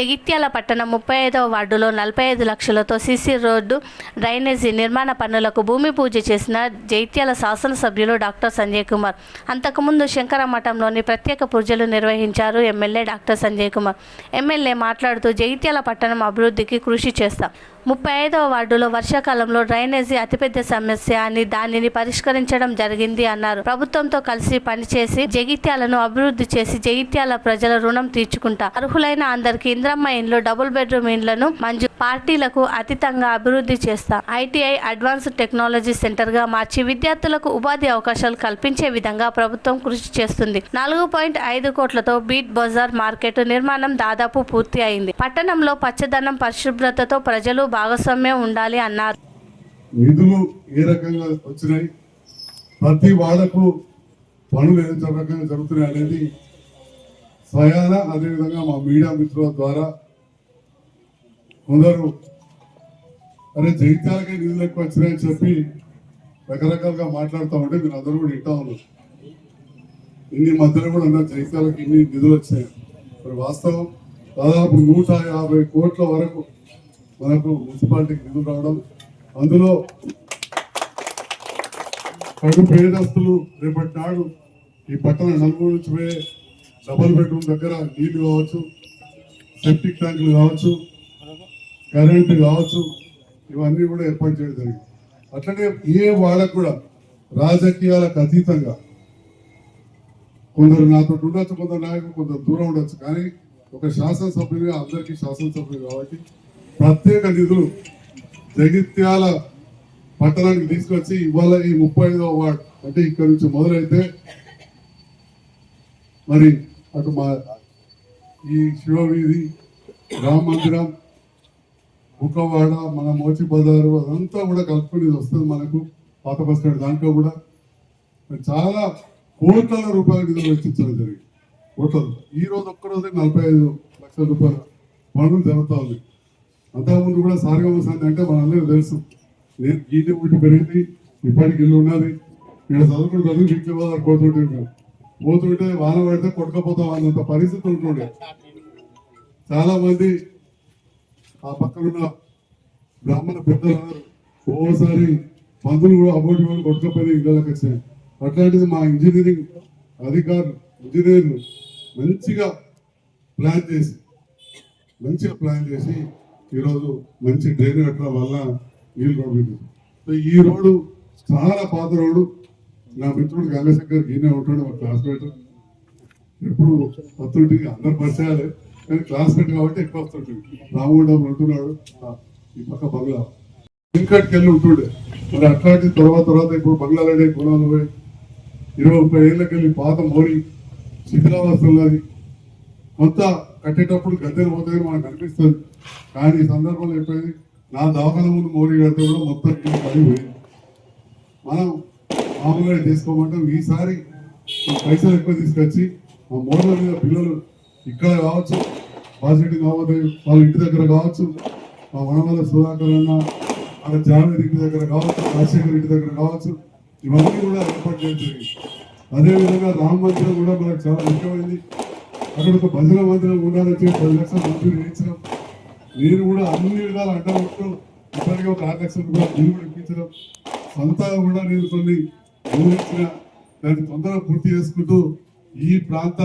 జగిత్యాల పట్టణం ముప్పై ఐదవ వార్డులో నలభై ఐదు లక్షలతో సిసి రోడ్డు డ్రైనేజీ నిర్మాణ పనులకు భూమి పూజ చేసిన జగిత్యాల శాసనసభ్యులు డాక్టర్ సంజయ్ కుమార్. అంతకుముందు శంకర మఠంలోని ప్రత్యేక పూజలు నిర్వహించారు MLA doctor Sanjay Kumar. MLA మాట్లాడుతూ జగిత్యాల పట్టణం అభివృద్ధికి కృషి చేస్తాం. ముప్పై ఐదవ వార్డులో వర్షాకాలంలో డ్రైనేజీ అతిపెద్ద సమస్య అని దానిని పరిష్కరించడం జరిగింది అన్నారు. ప్రభుత్వంతో కలిసి పనిచేసి జగిత్యాలను అభివృద్ధి చేసి జగిత్యాల ప్రజల రుణం తీర్చుకుంటా. అర్హులైన అందరికీ ఇంద్రమ్మ ఇండ్లు డబుల్ బెడ్రూమ్ ఇండ్లను మంజు పార్టీలకు అతీతంగా అభివృద్ధి చేస్తాం. ఐటీఐ అడ్వాన్స్డ్ టెక్నాలజీ సెంటర్గా మార్చి విద్యార్థులకు ఉపాధి అవకాశాలు కల్పించే విధంగా ప్రభుత్వం కృషి చేస్తుంది. నాలుగు పాయింట్ ఐదు కోట్లతో బీట్ బజార్ మార్కెట్ నిర్మాణం దాదాపు పూర్తి అయింది. పట్టణంలో పచ్చదనం పరిశుభ్రతతో ప్రజలు భాగస్వామ్యం ఉండాలి అన్నారు. నిధులు ఏ రకంగా వచ్చినాయి? ప్రతి వాళ్ళకు పనులు ఏ రకంగా జరుగుతున్నాయి అనేది స్వయాన అదేవిధంగా మా మీడియా మిత్రుల ద్వారా కొందరు అరే జైత్యాలకే నిధులు ఎక్కువ వచ్చినాయని చెప్పి రకరకాలుగా మాట్లాడుతూ ఉంటే మీరు అందరూ కూడా ఇంటా ఉన్నారు. ఇన్ని మధ్యలో కూడా అన్నారు జైత్యాలకు ఇన్ని నిధులు వచ్చాయి. మరి వాస్తవం దాదాపు నూట యాభై కోట్ల వరకు మనకు మున్సిపాలిటీకి నిధులు రావడం అందులో కడు పేదస్తులు రేపటి నాడు ఈ పట్టణ నలుగురు నుంచి పోయే డబుల్ బెడ్రూమ్ దగ్గర నీళ్ళు కావచ్చు సెప్టిక్ ట్యాంకులు కావచ్చు కరెంటు కావచ్చు ఇవన్నీ కూడా ఏర్పాటు చేయడం జరిగింది. అట్లనే ఏ వాళ్ళకు కూడా రాజకీయాలకు అతీతంగా కొందరు నాతో ఉండొచ్చు కొందరు నాయకులు కొందరు దూరం ఉండొచ్చు కానీ ఒక శాసనసభ్యులుగా అందరికీ శాసనసభ్యులు కాబట్టి ప్రత్యేక నిధులు జగిత్యాల పట్టణానికి తీసుకొచ్చి ఇవాళ ఈ ముప్పై ఐదవ వార్డు అంటే ఇక్కడ నుంచి మొదలైతే మరి అటు మా ఈ శివవీధి రామ మందిరం మన మోచి బజారు అదంతా కూడా కలుపుకొని ఇది వస్తుంది మనకు పాత బస్ స్టాండ్ దాంట్లో కూడా. చాలా కోట్ల రూపాయల నిధులు వెచ్చించడం జరిగింది. కోట్ల. ఈ రోజు ఒక్క రోజే నలభై ఐదు లక్షల రూపాయల పనులు జరుగుతూ ఉంది. అంతకుముందు కూడా సారగమ సంధి అంటే మనందరూ తెలుసు. నేను ఈ పెరిగింది ఇప్పటికి ఇల్లు ఉన్నది. ఇక్కడ చదువుకుంటూ చదువు విద్య బజార్ పోతుంటే వాన పడితే కొట్టుకపోతాం అన్నంత పరిస్థితి ఉంటుండే. చాలా మంది ఆ పక్కనున్న బ్రాహ్మణ పెద్దలు అన్నారు ఓసారి మందులు కూడా అబౌట్ కూడా కొట్టుకపోయి ఇళ్ళకి వచ్చాయి. అట్లాంటిది మా ఇంజనీరింగ్ అధికారులు ఇంజనీర్లు మంచిగా ప్లాన్ చేసి మంచిగా ప్లాన్ చేసి ఈరోజు మంచి డ్రైన్ కట్టడం వల్ల నీళ్ళు రోడ్డు ఈ రోడ్డు చాలా పాత రోడ్డు. నా మిత్రుడు గంగశంకర్ ఈయనే ఉంటాడు మా క్లాస్మేట్ ఎప్పుడు వస్తుంటే అందరు పరిచయాలే. కానీ క్లాస్మేట్ కాబట్టి ఎక్కువ వస్తుంటుంది. రామగుండం ఉంటున్నాడు. ఈ పక్క బంగ్లా. ఇంకటికి వెళ్ళి ఉంటుండే. మరి అట్లాంటి తర్వాత తర్వాత ఇప్పుడు బంగ్లాలోనే గుణాలు పోయి ఇరవై ముప్పై ఏళ్ళకి వెళ్ళి పాత మోరి శిథిలావస్థలది కొంత కట్టేటప్పుడు గద్దెలు పోతాయని మనకు అనిపిస్తుంది. కానీ ఈ సందర్భంలో చెప్పేది నా దవాఖాన ముందు మోరీ కడితే కూడా మొత్తం కింద పడిపోయింది. మనం మామూలుగా చేసుకోమంటాం ఈసారి పైసలు ఎక్కువ తీసుకొచ్చి మా మోడల్ మీద పిల్లలు ఇక్కడ కావచ్చు పాజిటివ్ కావచ్చు వాళ్ళ ఇంటి దగ్గర కావచ్చు మా వనమల సుధాకర్ అన్న అక్కడ జావేద్ ఇంటి దగ్గర కావచ్చు రాజశేఖర్ ఇంటి దగ్గర కావచ్చు ఇవన్నీ కూడా ఏర్పాటు చేయడం జరిగింది. అదేవిధంగా రామ మందిరం కూడా మనకు చాలా ముఖ్యమైంది. అక్కడ ఒక భజన మందిరం ఉండాలని చెప్పి పది లక్షలు మంజూరు చేయించడం నేను కూడా అన్ని విధాలు అడ్డగొట్టు ఇప్పటికే ఒక ఆరు లక్షలు కూడా నేను కూడా ఇప్పించడం కూడా నేను కొన్ని గౌరవించిన దాన్ని తొందరగా పూర్తి చేసుకుంటూ ఈ ప్రాంత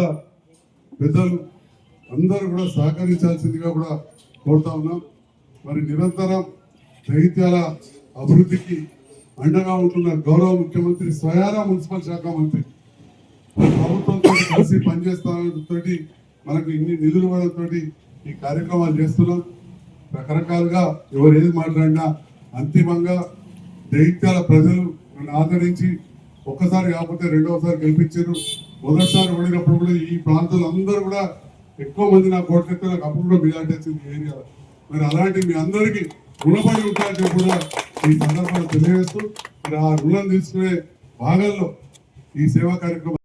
పెద్దలు అందరూ కూడా సహకరించాల్సిందిగా కూడా కోరుతా ఉన్నాం. మరి నిరంతరం దైత్యాల అభివృద్ధికి అండగా ఉంటున్న గౌరవ ముఖ్యమంత్రి స్వయాన మున్సిపల్ శాఖ మంత్రి. ప్రభుత్వంతో కలిసి పనిచేస్తానతోటి మనకు ఇన్ని నిధులు ఇవ్వడంతో ఈ కార్యక్రమాలు చేస్తున్నాం. రకరకాలుగా ఎవరు ఏది మాట్లాడినా అంతిమంగా దైత్యాల ప్రజలు నన్ను ఆదరించి ఒక్కసారి కాకపోతే రెండవసారి గెలిపించారు. మొదటిసారి ఓడినప్పుడు కూడా ఈ ప్రాంతంలో అందరూ కూడా ఎక్కువ మంది నా కోటెత్తే నాకు అప్పుడు కూడా మెజార్టీ వచ్చింది మరి అలాంటి మీ అందరికీ రుణపడి ఉంటారని కూడా ఈ సందర్భంగా తెలియజేస్తూ మరి ఆ రుణం తీసుకునే భాగంలో ఈ సేవా కార్యక్రమం